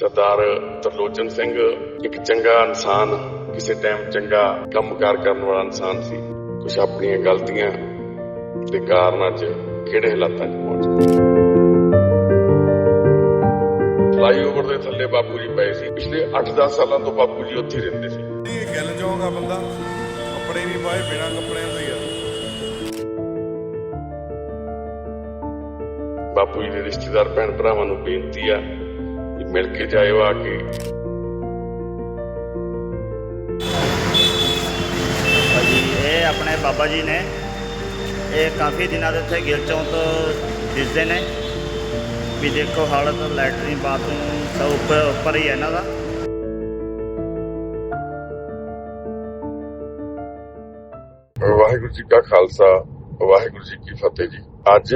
ਸਰਦਾਰ ਤਰਲੋਚਨ ਸਿੰਘ ਇੱਕ ਚੰਗਾ ਇਨਸਾਨ ਕਿਸੇ ਟਾਈਮ ਚੰਗਾ ਕੰਮਕਾਰ ਕਰਨ ਵਾਲਾ ਇਨਸਾਨ ਸੀ। ਕੁਝ ਆਪਣੀਆਂ ਗਲਤੀਆਂ ਦੇ ਕਾਰਨ ਅੱਜ ਕਿਹੜੇ ਹਾਲਾਤਾਂ 'ਚ ਪਹੁੰਚ ਗਿਆ ਫਲਾਈਓਵਰ ਦੇ ਥੱਲੇ ਬਾਪੂ ਜੀ ਪਏ ਸੀ। ਪਿਛਲੇ 8-10 ਸਾਲਾਂ ਤੋਂ ਬਾਪੂ ਜੀ ਉੱਥੇ ਰਹਿੰਦੇ ਸੀ। ਇਹ ਗੱਲ ਜਾਊਗਾ ਬੰਦਾ। ਕੱਪੜੇ ਨਹੀਂ ਪਾਏ ਬਿਨਾਂ ਕੱਪੜਿਆਂ ਤੋਂ ਹੀ ਆ। ਬਾਪੂ ਜੀ ਦੇ ਰਿਸ਼ਤੇਦਾਰ ਭੈਣ ਭਰਾਵਾਂ ਨੂੰ ਬੇਨਤੀ ਆ ਮਿਲ ਕੇ ਜਾਇਓ ਆ ਕੇ। ਭਾਜੀ ਇਹ ਆਪਣੇ ਬਾਬਾ ਜੀ ਨੇ। ਇਹ ਕਾਫੀ ਦਿਨਾਂ ਦੇ ਇੱਥੇ ਗਿਲ ਚੌਂਕ ਤੋਂ ਦਿਸਦੇ ਨੇ। ਵੀ ਦੇਖੋ ਹਾਲਤ ਲੈਟਰੀਨ ਬਾਥਰੂਮ ਸਭ ਉੱਪਰ ਉੱਪਰ ਹੀ ਹੈ ਇਹਨਾਂ ਦਾ। ਵਾਹਿਗੁਰੂ ਜੀ ਕਾ ਖਾਲਸਾ ਵਾਹਿਗੁਰੂ ਜੀ ਕੀ ਫਤਿਹ ਜੀ। ਅੱਜ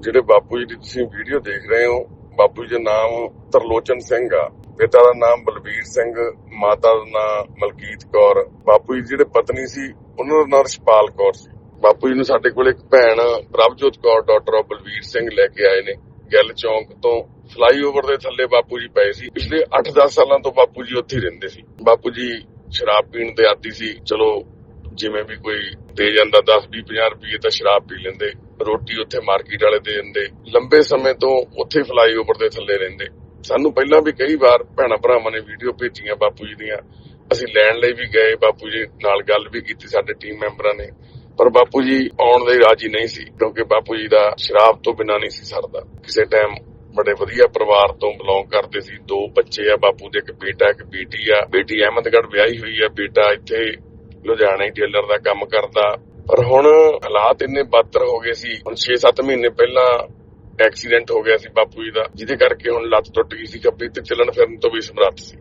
ਜਿਹੜੇ ਬਾਪੂ ਜੀ ਦੀ ਤੁਸੀਂ ਵੀਡੀਓ ਦੇਖ ਰਹੇ ਹੋ ਬਾਪੂ ਜੀ ਦਾ ਨਾਮ ਤਰਲੋਚਨ ਸਿੰਘ ਆ। ਪਿਤਾ ਦਾ ਨਾਮ ਬਲਬੀਰ ਸਿੰਘ, ਮਾਤਾ ਦਾ ਨਾਮ ਮਲਕੀਤ ਕੌਰ। ਬਾਪੂ ਜੀ ਜਿਹੜੇ ਪਤਨੀ ਸੀ, ਉਹਨਾਂ ਦਾ ਨਾਮ ਰਸ਼ਪਾਲ ਕੌਰ ਸੀ। ਬਾਪੂ ਜੀ ਨੂੰ ਸਾਡੇ ਕੋਲ ਇੱਕ ਭੈਣ ਪ੍ਰਭਜੋਤ ਕੌਰ ਡਾਕਟਰ ਆਫ ਬਲਬੀਰ ਸਿੰਘ ਲੈ ਕੇ ਆਏ ਨੇ। ਗਿੱਲ ਚੌਂਕ ਤੋਂ ਫਲਾਈਓਵਰ ਦੇ ਥੱਲੇ ਬਾਪੂ ਜੀ ਪਏ ਸੀ। ਪਿਛਲੇ 8-10 ਸਾਲਾਂ ਤੋਂ ਬਾਪੂ ਜੀ ਉੱਥੇ ਰਹਿੰਦੇ ਸੀ। ਬਾਪੂ ਜੀ ਸ਼ਰਾਬ ਪੀਣ ਦੇ ਆਦੀ ਸੀ। ਚਲੋ, ਜਿਵੇਂ ਵੀ ਕੋਈ ਦੇ ਜਾਂਦਾ 10 20 50 ਰੁਪਏ ਤਾਂ ਸ਼ਰਾਬ ਪੀ ਲੈਂਦੇ। ਰੋਟੀ ਉੱਥੇ ਮਾਰਕੀਟ ਵਾਲੇ ਦੇ ਦਿੰਦੇ। ਲੰਬੇ ਸਮੇਂ ਤੋਂ ਉੱਥੇ ਫਲਾਈਓਵਰ ਦੇ ਥੱਲੇ ਰਹਿੰਦੇ। ਸਾਨੂੰ ਪਹਿਲਾਂ ਵੀ ਕਈ ਵਾਰ ਭੈਣਾ ਭਰਾਵਾਂ ਨੇ ਵੀਡੀਓ ਭੇਜੀਆਂ ਬਾਪੂ ਜੀ ਦੀਆਂ। ਅਸੀਂ ਲੈਣ ਲਈ ਵੀ ਗਏ, ਬਾਪੂ ਜੀ ਨਾਲ ਗੱਲ ਵੀ ਕੀਤੀ ਸਾਡੇ ਟੀਮ ਮੈਂਬਰਾਂ ਨੇ। ਪਰ ਬਾਪੂ ਜੀ ਆਉਣ ਦੇ ਰਾਜੀ ਨਹੀਂ ਸੀ, ਕਿਉਂਕਿ ਬਾਪੂ ਜੀ ਦਾ ਸ਼ਰਾਬ ਤੋਂ ਬਿਨਾਂ ਨਹੀਂ ਸੀ ਸਰਦਾ। ਕਿਸੇ ਟਾਈਮ ਬੜੇ ਵਧੀਆ ਪਰਿਵਾਰ ਤੋਂ ਬਿਲੋਂਗ ਕਰਦੇ ਸੀ। ਦੋ ਬੱਚੇ ਆ, ਬਾਪੂ ਦੇ ਇੱਕ ਬੇਟਾ, ਇੱਕ ਬੇਟੀ ਆ। ਬੇਟੀ ਅਹਿਮਦਗੜ ਵਿਆਹੀ ਹੋਈ ਆ। ਬੇਟਾ ਇੱਥੇ ਲੁਧਿਆਣੇ ਟੇਲਰ ਦਾ ਕੰਮ ਕਰਦਾ। ਪਰ ਹੁਣ ਹਾਲਾਤ ਇੰਨੇ ਬਦਤਰ ਹੋ ਗਏ ਸੀ। ਹੁਣ 6-7 ਮਹੀਨੇ ਪਹਿਲਾਂ ਐਕਸੀਡੈਂਟ ਹੋ ਗਿਆ ਸੀ ਬਾਪੂ ਜੀ ਦਾ, ਜਿਹਦੇ ਕਰਕੇ ਹੁਣ ਲੱਤ ਟੁੱਟ ਗਈ ਸੀ ਖੱਬੀ ਤੇ ਚੱਲਣ ਫਿਰਨ ਤੋਂ ਵੀ ਸਮਰੱਥ ਸੀ।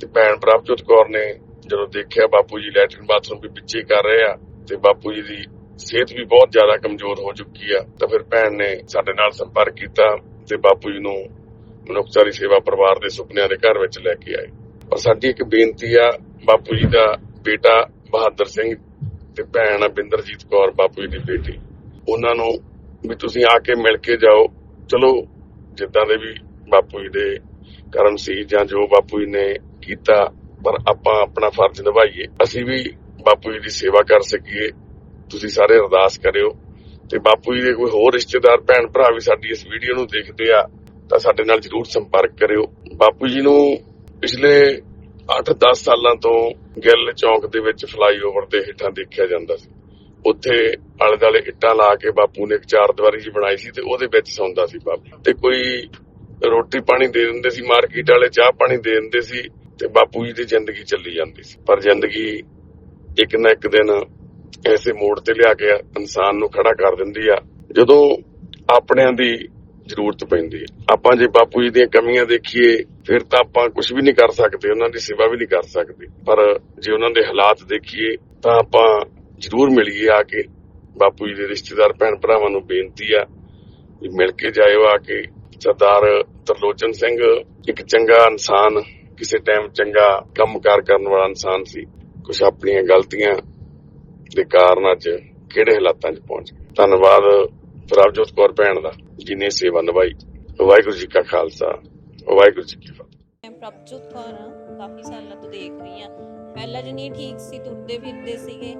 ਤੇ ਭੈਣ ਪ੍ਰਭਜੋਤ ਕੌਰ ਨੇ ਜਦੋਂ ਦੇਖਿਆ ਬਾਪੂ ਜੀ ਲੈਟਰਿਨ ਬਾਥਰੂਮ ਵੀ ਪਿੱਛੇ ਕਰ ਰਹੇ ਆ, ਤੇ ਬਾਪੂ ਜੀ ਦੀ ਸਿਹਤ ਵੀ ਬਹੁਤ ਜ਼ਿਆਦਾ ਕਮਜ਼ੋਰ ਹੋ ਚੁੱਕੀ ਆ, ਤਾਂ ਫਿਰ ਭੈਣ ਨੇ ਸਾਡੇ ਨਾਲ ਸੰਪਰਕ ਕੀਤਾ ਤੇ ਬਾਪੂ ਜੀ ਨੂੰ ਮਨੁੱਖਚਾਰੀ ਸੇਵਾ ਪਰਿਵਾਰ ਦੇ ਸੁਪਨਿਆਂ ਦੇ ਘਰ ਵਿੱਚ ਲੈ ਕੇ ਆਏ। ਪਰ ਸਾਡੀ ਇੱਕ ਬੇਨਤੀ ਆ, ਬਾਪੂ ਜੀ ਦਾ ਬੇਟਾ ਬਹਾਦਰ ਸਿੰਘ ਤੇ ਭੈਣ ਆ ਬਿੰਦਰਜੀਤ ਕੌਰ, ਬਾਪੂ ਜੀ ਦੀ ਬੇਟੀ। ਉਹਨਾਂ ਨੂੰ ਵੀ ਤੁਸੀਂ ਆ ਕੇ ਮਿਲ ਕੇ ਜਾਓ। ਚਲੋ, ਜਿੱਦਾਂ ਦੇ ਵੀ ਬਾਪੂ ਜੀ ਦੇ ਕਰਮ ਸੀ ਜਾਂ ਜੋ ਬਾਪੂ ਜੀ ਨੇ ਕੀਤਾ, ਪਰ ਆਪਾਂ ਆਪਣਾ ਫਰਜ਼ ਨਿਭਾਈਏ। ਅਸੀਂ ਵੀ ਬਾਪੂ ਜੀ ਦੀ ਸੇਵਾ ਕਰ ਸਕੀਏ। ਤੁਸੀਂ ਸਾਰੇ ਅਰਦਾਸ ਕਰਿਓ। ਤੇ ਬਾਪੂ ਜੀ ਦੇ ਕੋਈ ਹੋਰ ਰਿਸ਼ਤੇਦਾਰ, ਭੈਣ ਭਰਾ ਵੀ ਸਾਡੀ ਇਸ ਵੀਡੀਓ ਨੂੰ ਦੇਖਦੇ ਆ, ਤਾਂ ਸਾਡੇ ਨਾਲ ਜਰੂਰ ਸੰਪਰਕ ਕਰਿਓ। ਬਾਪੂ ਜੀ ਨੂੰ ਪਿਛਲੇ 8-10 ਸਾਲਾਂ ਤੋਂ ਗਿੱਲ ਚੌਕ ਦੇ ਵਿੱਚ ਫਲਾਈਓਵਰ ਦੇ ਹੇਠਾਂ ਦੇਖਿਆ ਜਾਂਦਾ ਸੀ। ਉੱਥੇ ਆਲੇ ਦਾਲੇ ਇੱਟਾਂ ਲਾ ਕੇ ਬਾਪੂ ਨੇ ਇੱਕ ਚਾਰ ਦੀਵਾਰੀ ਜੀ ਬਣਾਈ ਸੀ ਤੇ ਉਹਦੇ ਵਿੱਚ ਸੌਂਦਾ ਸੀ ਬਾਪੂ। ਤੇ ਕੋਈ ਰੋਟੀ ਪਾਣੀ ਦੇ ਦਿੰਦੇ ਸੀ, ਮਾਰਕੀਟ ਵਾਲੇ ਚਾਹ ਪਾਣੀ ਦੇ ਦਿੰਦੇ ਸੀ ਤੇ ਬਾਪੂ ਜੀ ਦੀ ਜ਼ਿੰਦਗੀ ਚੱਲੀ ਜਾਂਦੀ ਸੀ। ਪਰ ਜ਼ਿੰਦਗੀ ਇੱਕ ਨਾ ਇੱਕ ਦਿਨ ਐਸੇ ਮੋੜ ਤੇ ਲਿਆ ਕੇ ਇਨਸਾਨ ਨੂੰ ਖੜਾ ਕਰ ਦਿੰਦੀ ਆ, ਜਦੋਂ ਆਪਣਿਆਂ ਦੀ ਜ਼ਰੂਰਤ ਪੈਂਦੀ ਹੈ ਆਪਾਂ ਜੇ ਬਾਪੂ ਜੀ ਦੀਆਂ ਕਮੀਆਂ ਦੇਖੀਏ ਫਿਰ ਤਾਂ ਆਪਾਂ ਕੁਝ ਵੀ ਨਹੀਂ ਕਰ ਸਕਦੇ, ਉਹਨਾਂ ਦੀ ਸੇਵਾ ਵੀ ਨਹੀਂ ਕਰ ਸਕਦੇ। ਪਰ ਜੇ ਉਹਨਾਂ ਦੇ ਹਾਲਾਤ ਦੇਖੀਏ, ਤਾਂ ਆਪਾਂ ਜ਼ਰੂਰ ਮਿਲੀਏ ਆ ਕੇ। ਬਾਪੂ ਜੀ ਦੇ ਰਿਸ਼ਤੇਦਾਰ, ਭੈਣ ਭਰਾਵਾਂ ਨੂੰ ਬੇਨਤੀ ਆ ਵੀ ਮਿਲ ਕੇ ਜਾਇਓ ਆ ਕੇ। ਸਰਦਾਰ ਤਰਲੋਚਨ ਸਿੰਘ ਇੱਕ ਚੰਗਾ ਇਨਸਾਨ, ਕਿਸੇ ਟਾਈਮ ਚੰਗਾ ਕੰਮਕਾਰ ਕਰਨ ਵਾਲਾ ਇਨਸਾਨ ਸੀ। ਕੁਝ ਆਪਣੀਆਂ ਗਲਤੀਆਂ ਦੇ ਕਾਰਨ ਅੱਜ ਕਿਹੜੇ ਹਾਲਾਤਾਂ 'ਚ ਪਹੁੰਚ ਗਏ ਧੰਨਵਾਦ ਪ੍ਰਭਜੋਤ ਕੌਰ ਭੈਣ ਦਾ, ਜਿਨੇ ਸੇਵਾ ਨਿਭਾਈ। ਵਾਹਿਗੁਰੂ ਜੀ ਕਾ ਖਾਲਸਾ। ਵਾਹਿਗੁਰੂ ਜੀ ਕੀ ਫਤਿਹ। ਮੈਂ ਪ੍ਰਭਜੋਤ ਕੌਰ ਹਾਂ, ਕਾਫੀ ਸਾਲਾਂ ਤੋਂ ਦੇਖ ਰਹੀ ਹਾਂ। ਪਹਿਲਾਂ ਜਨੀ ਠੀਕ ਸੀ, ਤੁਰਦੇ ਫਿਰਦੇ ਸੀਗੇ।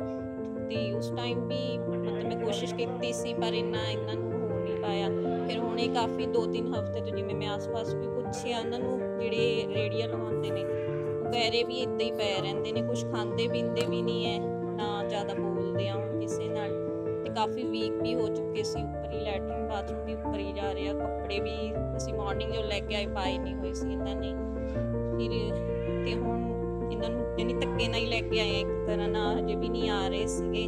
ਤੇ ਉਸ ਟਾਈਮ ਵੀ ਮਤਲਬ ਮੈਂ ਕੋਸ਼ਿਸ਼ ਕੀਤੀ ਸੀ, ਪਰ ਇੰਨਾ ਇਹਨਾਂ ਨੂੰ ਹੋ ਨਹੀਂ ਪਾਇਆ। ਫਿਰ ਹੁਣ ਇਹ ਕਾਫੀ 2-3 ਹਫ਼ਤੇ ਤੋਂ ਜਿਵੇਂ ਮੈਂ ਆਸ-ਪਾਸ ਵੀ ਪੁੱਛਿਆ, ਉਹਨਾਂ ਨੂੰ ਜਿਹੜੇ ਰੇੜੀਆਂ ਲਵਾਉਂਦੇ ਨੇ, ਉਹ ਕਹਿ ਰਹੇ ਵੀ ਇਦਾਂ ਹੀ ਪਏ ਰਹਿੰਦੇ ਨੇ ਕੁਝ ਖਾਂਦੇ ਪੀਂਦੇ ਵੀ ਨਹੀਂ ਹੈ ਨਾ ਜ਼ਿਆਦਾ ਬੋਲਦੇ ਆ, ਹੁਣ ਕਿਸੇ ਨਾਲ। ਤੇ ਕਾਫੀ ਵੀਕ ਵੀ ਹੋ ਚੁੱਕੇ ਸੀ, ਉੱਪਰ ਹੀ ਲੈਟਰਿਨ ਬਾਥਰੂਮ ਵੀ ਉੱਪਰ ਹੀ ਜਾ ਰਿਹਾ ਕੱਪੜੇ ਵੀ ਅਸੀਂ ਮਾਰਨਿੰਗ ਜੋ ਲੈ ਕੇ ਆਏ, ਪਾਏ ਨਹੀਂ ਹੋਏ ਸੀ ਇਹਨਾਂ ਨੇ। ਫਿਰ ਤੇ ਹੁਣ ਇਹਨਾਂ ਨੂੰ ਜਾਨੀ ਧੱਕੇ ਨਾਲ ਹੀ ਲੈ ਕੇ ਆਏ ਇੱਕ ਤਰ੍ਹਾਂ ਨਾਲ ਹਜੇ ਵੀ ਨਹੀਂ ਆ ਰਹੇ ਸੀਗੇ।